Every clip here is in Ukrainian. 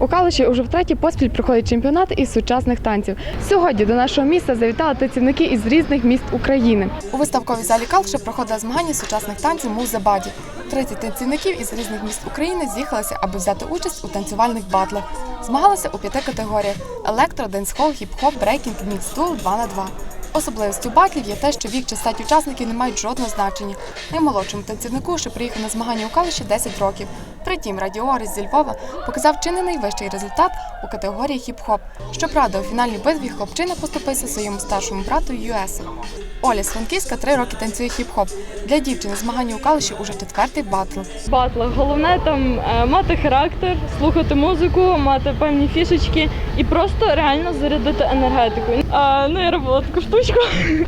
У Калуші уже втретє поспіль проходить чемпіонат із сучасних танців. Сьогодні до нашого міста завітали танцівники із різних міст України. У виставковій залі Калуша проходили змагання сучасних танців «Move the 30 танцівників із різних міст України з'їхалися, аби взяти участь у танцювальних батлах. Змагалися у п'яти категоріях: електро, денсхол, хіп-хоп, брейкінг, мікс-дул, 2 на 2 Особливістю батлів є те, що вік чи стать учасників не мають жодного значення. Наймолодшому танцівнику, що приїхав на змагання у Калуші 10 років. Притім, Радіорис зі Львова показав чи не найвищий результат у категорії хіп-хоп. Щоправда, у фінальній битві хлопчина поступився своєму старшому брату Юесу. Оля з Франківська три роки танцює хіп-хоп. Для дівчини змагання у Калуші уже четвертий батл. батлах. Головне там е, мати характер, слухати музику, мати певні фішечки і просто реально зарядити енергетику. А, ну, я робила таку штучку.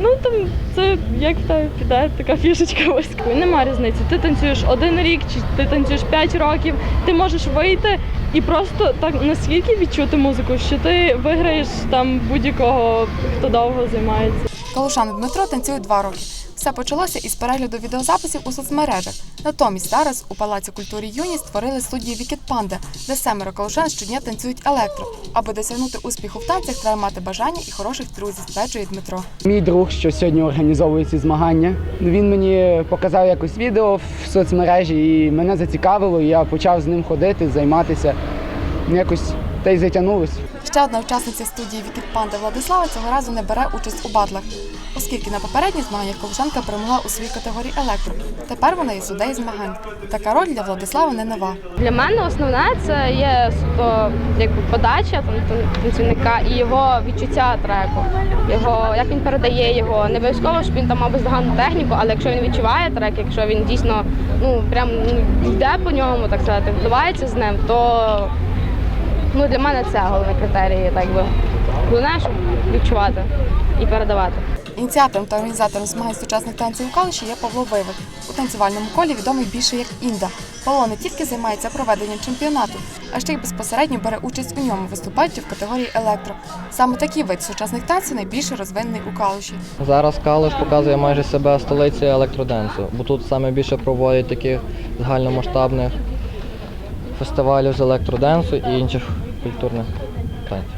Ну там це як та піде така фішечка ось. Нема різниці. Ти танцюєш один рік чи ти танцюєш п'ять років. Ти можеш вийти і просто так наскільки відчути музику, що ти виграєш там будь-якого, хто довго займається. Калушани Дмитро танцює два роки. Все почалося із перегляду відеозаписів у соцмережах. Натомість зараз у Палаці культури юні створили студію Вікет Панда, де семеро калушан щодня танцюють електро. Аби досягнути успіху в танцях, треба мати бажання і хороших друзів, стверджує Дмитро. Мій друг, що сьогодні організовує ці змагання, він мені показав якось відео в соцмережі і мене зацікавило. і Я почав з ним ходити, займатися. Якось та й затягнулось. Ще одна учасниця студії Вікет Панда Владислава цього разу не бере участь у батлах, оскільки на попередніх змаганнях колушанка перемогла у своїй категорії електро. Тепер вона є суддею змагань. Така роль для Владислава не нова. Для мене основне це є суто якби подача там, танцівника і його відчуття треку. Його як він передає його. Не обов'язково, щоб він там мав бездоганну техніку, але якщо він відчуває трек, якщо він дійсно ну прям йде по ньому, так сказати, впливається з ним, то ну для мене це головний критерій, так би. Головне, щоб відчувати і передавати. Ініціатором та організатором змагань сучасних танців у Калуші є Павло Вивик. У танцювальному колі відомий більше як Інда. Павло не тільки займається проведенням чемпіонату, а ще й безпосередньо бере участь у ньому, виступаючи в категорії електро. Саме такий вид сучасних танців найбільше розвинений у Калуші. Зараз Калуш показує майже себе столицею електроденсу, бо тут саме більше проводять таких загальномасштабних фестивалів з електроденсу і інших культурних танців.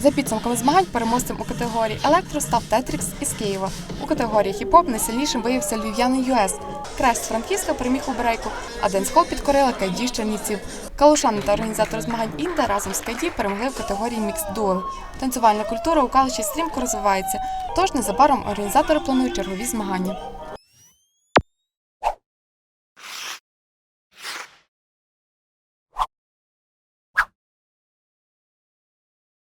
За підсумками змагань переможцем у категорії електро став Тетрікс із Києва. У категорії хіп-хоп найсильнішим виявився львів'янин ЮС. Креш з Франківська переміг у брейку, а Денсхол підкорила Кайді з Чернівців. Калушани та організатор змагань Інда разом з Кайді перемогли в категорії Мікс Дуел. Танцювальна культура у Калуші стрімко розвивається, тож незабаром організатори планують чергові змагання.